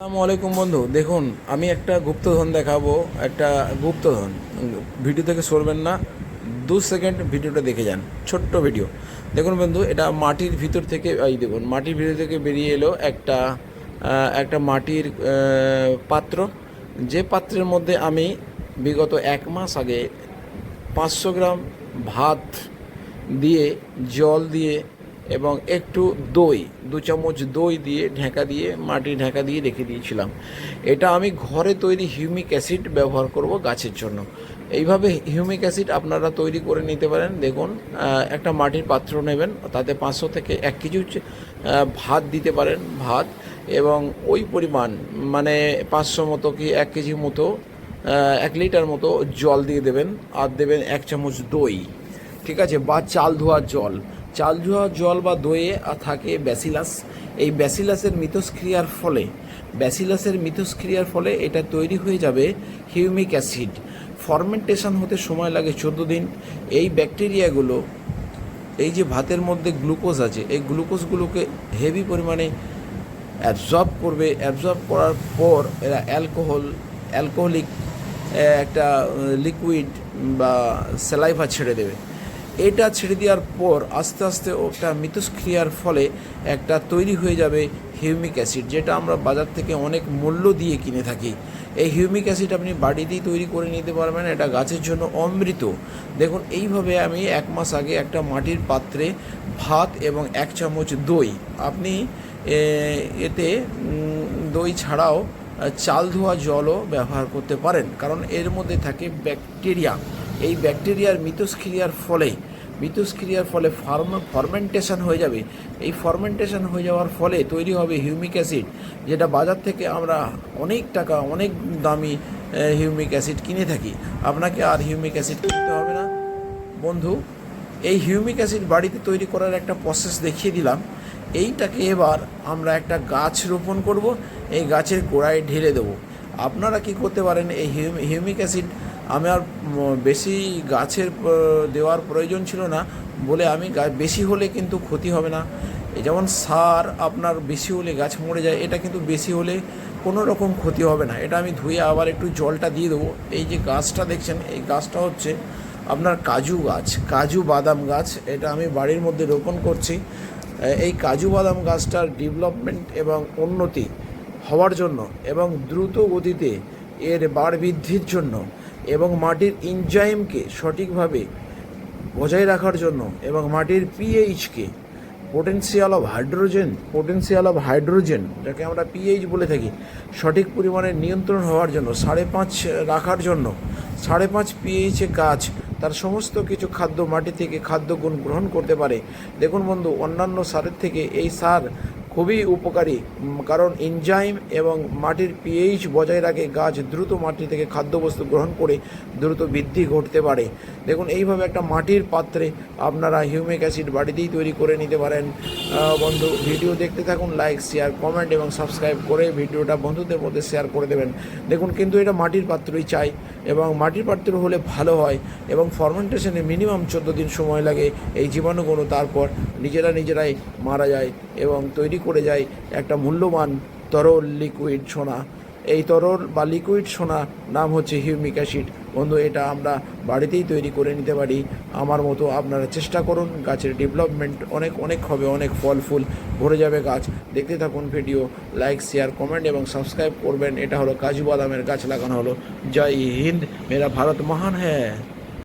আসসালামু আলাইকুম বন্ধু। দেখুন, আমি একটা গুপ্তধন দেখাবো, একটা গুপ্তধন। ভিডিও থেকে সরবেন না, দু সেকেন্ড ভিডিওটা দেখে যান, ছোট্ট ভিডিও। দেখুন বন্ধু, এটা মাটির ভিতর থেকে, এই দেখুন, মাটির ভিতর থেকে বেরিয়ে এলো একটা একটা মাটির পাত্র। যে পাত্রের মধ্যে আমি বিগত এক মাস আগে পাঁচশো গ্রাম ভাত দিয়ে, জল দিয়ে এবং একটু দই, দু চামচ দই দিয়ে ঢাকা দিয়ে, মাটি ঢাকা দিয়ে রেখে দিয়েছিলাম। এটা আমি ঘরে তৈরি হিউমিক অ্যাসিড ব্যবহার করব গাছের জন্য। এইভাবে হিউমিক অ্যাসিড আপনারা তৈরি করে নিতে পারেন। দেখুন একটা মাটির পাত্র নেবেন, তাতে পাঁচশো থেকে এক কেজি ভাত দিতে পারেন, ভাত। এবং ওই পরিমাণ মানে পাঁচশো মতো কি এক কেজি মতো এক লিটার মতো জল দিয়ে দেবেন। আর দেবেন এক চামচ দই। ঠিক আছে? বা চাল ধোয়ার জল। চাল ধোয়ার জল বা দইয়ে থাকে ব্যাসিলাস। এই ব্যাসিলাসের মিথস্ক্রিয়ার ফলে, ব্যাসিলাসের মিথস্ক্রিয়ার ফলে এটা তৈরি হয়ে যাবে হিউমিক অ্যাসিড। ফরমেন্টেশন হতে সময় লাগে চোদ্দ দিন। এই ব্যাকটেরিয়াগুলো, এই যে ভাতের মধ্যে গ্লুকোজ আছে, এই গ্লুকোজগুলোকে হেভি পরিমাণে অ্যাবজর্ব করবে। অ্যাবজর্ব করার পর এরা অ্যালকোহল, অ্যালকোহলিক একটা লিকুইড বা স্যালাইভা ছেড়ে দেবে। এটা ছেড়ে দেওয়ার পর আস্তে আস্তে ওটা মিথস্ক্রিয়ার ফলে একটা তৈরি হয়ে যাবে হিউমিক অ্যাসিড, যেটা আমরা বাজার থেকে অনেক মূল্য দিয়ে কিনে থাকি। এই হিউমিক অ্যাসিড আপনি বাড়িতেই তৈরি করে নিতে পারবেন, এটা গাছের জন্য অমৃত। দেখুন, এইভাবে আমি এক মাস আগে একটা মাটির পাত্রে ভাত এবং এক চামচ দই, আপনি এতে দই ছাড়াও চাল ধোয়া জলও ব্যবহার করতে পারেন, কারণ এর মধ্যে থাকে ব্যাকটেরিয়া। এই ব্যাকটেরিয়ার মিথস্ক্রিয়ার ফলে মিথস্ক্রিয়ার ফলে ফার্ম, ফরমেন্টেশন হয়ে যাবে। এই ফরমেন্টেশন হয়ে যাওয়ার ফলে তৈরি হবে হিউমিক অ্যাসিড, যেটা বাজার থেকে আমরা অনেক টাকা, অনেক দামি হিউমিক অ্যাসিড কিনে থাকি। আপনাকে আর হিউমিক অ্যাসিড কিনতে হবে না। বন্ধু, এই হিউমিক অ্যাসিড বাড়িতে তৈরি করার একটা প্রসেস দেখিয়ে দিলাম। এইটাকে এবার আমরা একটা গাছ রোপণ করব, এই গাছের গোড়ায় ঢেলে দেবো। আপনারা কি করতে পারেন, এই হিউম- হিউমিক অ্যাসিড আমার উম, বেশি গাছের দেওয়ার প্রয়োজন ছিল না বলে আমি বেশি হলে কিন্তু ক্ষতি হবে না। যেমন সার আপনার বেশি হলে গাছ মরে যায় এটা কিন্তু বেশি হলে কোনো রকম ক্ষতি হবে না। এটা আমি ধুয়ে আবার একটু জলটা দিয়ে দেবো। এই যে গাছটা দেখছেন এই গাছটা হচ্ছে আপনার কাজু গাছ কাজু বাদাম গাছ। এটা আমি বাড়ির মধ্যে রোপণ করছি। এই কাজু বাদাম গাছটার ডেভেলপমেন্ট এবং উন্নতি হওয়ার জন্য এবং দ্রুত গতিতে এর বাড় বৃদ্ধির জন্য এবং মাটির ইনজাইমকে সঠিকভাবে বজায় রাখার জন্য এবং মাটির PHK potential of hydrogen potential of hydrogen যাকে আমরা পিএইচ বলে থাকি, সঠিক পরিমাণে নিয়ন্ত্রণ হওয়ার জন্য, সাড়ে পাঁচ রাখার জন্য, সাড়ে পাঁচ পিএইচে গাছ তার সমস্ত কিছু খাদ্য মাটি থেকে খাদ্য গুণ গ্রহণ করতে পারে। দেখুন বন্ধু, অন্যান্য সারের থেকে এই সার খুবই উপকারী। কারণ এনজাইম এবং মাটির পিএইচ বজায় রাখে, গাছ দ্রুত মাটি থেকে খাদ্যবস্তু গ্রহণ করে দ্রুত বৃদ্ধি ঘটতে পারে। দেখুন, এইভাবে একটা মাটির পাত্রে আপনারা হিউমিক অ্যাসিড বাড়িতেই তৈরি করে নিতে পারেন। বন্ধু, ভিডিও দেখতে থাকুন লাইক শেয়ার কমেন্ট এবং সাবস্ক্রাইব করে ভিডিওটা বন্ধুদের মধ্যে শেয়ার করে দেবেন। দেখুন, কিন্তু এটা মাটির পাত্রই চাই এবং মাটির পাত্র হলে ভালো হয় এবং ফরমেন্টেশনে মিনিমাম চোদ্দ দিন সময় লাগে, এই জীবাণুগুলো তারপর নিজেরা নিজেরাই মারা যায় এবং তৈরি করে যায় একটা মূল্যবান তরল লিকুইড সোনা। এই তরল বা লিকুইড সোনা নাম হচ্ছে হিউমিক অ্যাসিড। বন্ধু, এটা আমরা বাড়িতেই তৈরি করে নিতে পারি। আমার মতো আপনারা চেষ্টা করুন, গাছের ডেভেলপমেন্ট অনেক অনেক হবে, অনেক ফল, ফুল ভরে যাবে গাছ। দেখতে থাকুন ভিডিও লাইক শেয়ার কমেন্ট এবং সাবস্ক্রাইব করবেন। এটা হলো কাজু বাদামের গাছ লাগানো হলো। জয় হিন্দ, মেরা ভারত মহান হ্যাঁ